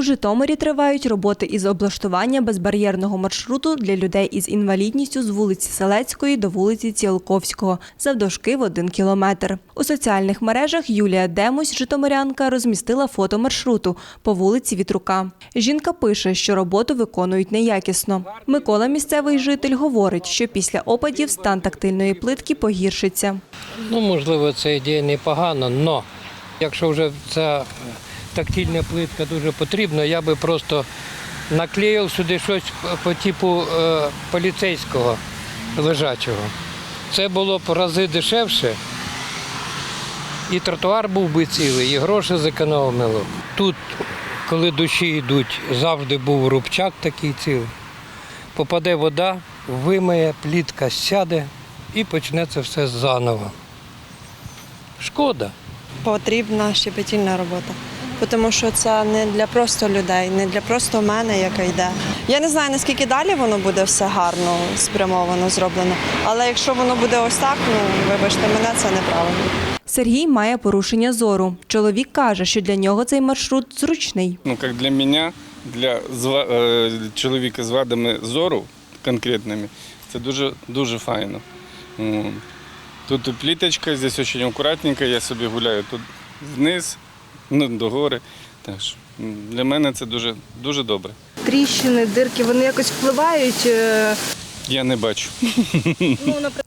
У Житомирі тривають роботи із облаштування безбар'єрного маршруту для людей із інвалідністю з вулиці Селецької до вулиці Цілковського, завдовжки в один кілометр. У соціальних мережах Юлія Демусь, житомирянка, розмістила фото маршруту по вулиці Вітрука. Жінка пише, що роботу виконують неякісно. Микола, місцевий житель, говорить, що після опадів стан тактильної плитки погіршиться. Ну, можливо, це ідея непогана, але якщо вже ця тактильна плитка дуже потрібна, я би просто наклеїв сюди щось по типу е, поліцейського лежачого. Це було б рази дешевше. І тротуар був би цілий, і гроші зекономило. Тут, коли душі йдуть, завжди був рубчак такий цілий. Попаде вода, вимиє, плітка сяде і почнеться все заново. Шкода. потрібна щепетільна робота. Тому що це не для просто людей, не для просто мене, яка йде. Я не знаю, наскільки далі воно буде все гарно спрямовано, зроблено. Але якщо воно буде ось так, ну вибачте, мене це неправильно. Сергій має порушення зору. Чоловік каже, що для нього цей маршрут зручний. Ну, як для мене, для зва- е, чоловіка з вадами зору конкретними, це дуже, дуже файно. Тут пліточка, здесь дуже акуратненько, я собі гуляю тут вниз, до гори. Так що для мене це дуже, дуже добре. тріщини, дирки, вони якось впливають. Я не бачу.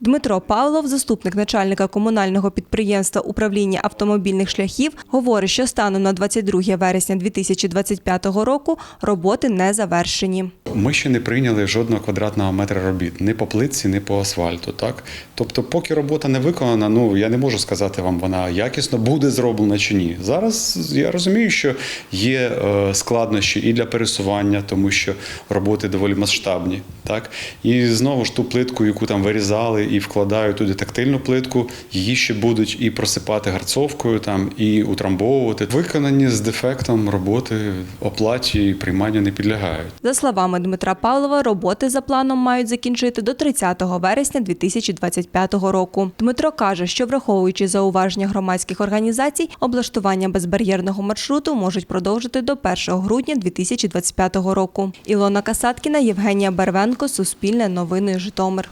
Дмитро Павлов, заступник начальника комунального підприємства управління автомобільних шляхів, говорить, що станом на 22 вересня 2025 року роботи не завершені. Ми ще не прийняли жодного квадратного метра робіт ні по плитці, ні по асфальту. Так, тобто, поки робота не виконана, ну я не можу сказати вам, вона якісно буде зроблена чи ні. Зараз я розумію, що є е, складнощі і для пересування, тому що роботи доволі масштабні. Так і знову ж ту плитку, яку там вирізали і вкладають туди тактильну плитку, її ще будуть і просипати гарцовкою, там і утрамбовувати. Виконані з дефектом роботи оплаті і прийманню не підлягають. За словами Дмитра Павлова, роботи за планом мають закінчити до 30 вересня 2025 року. Дмитро каже, що враховуючи зауваження громадських організацій, облаштування безбар'єрного маршруту можуть продовжити до 1 грудня 2025 року. Ілона Касаткіна, Євгенія Барвенко, Суспільне новини Житомир.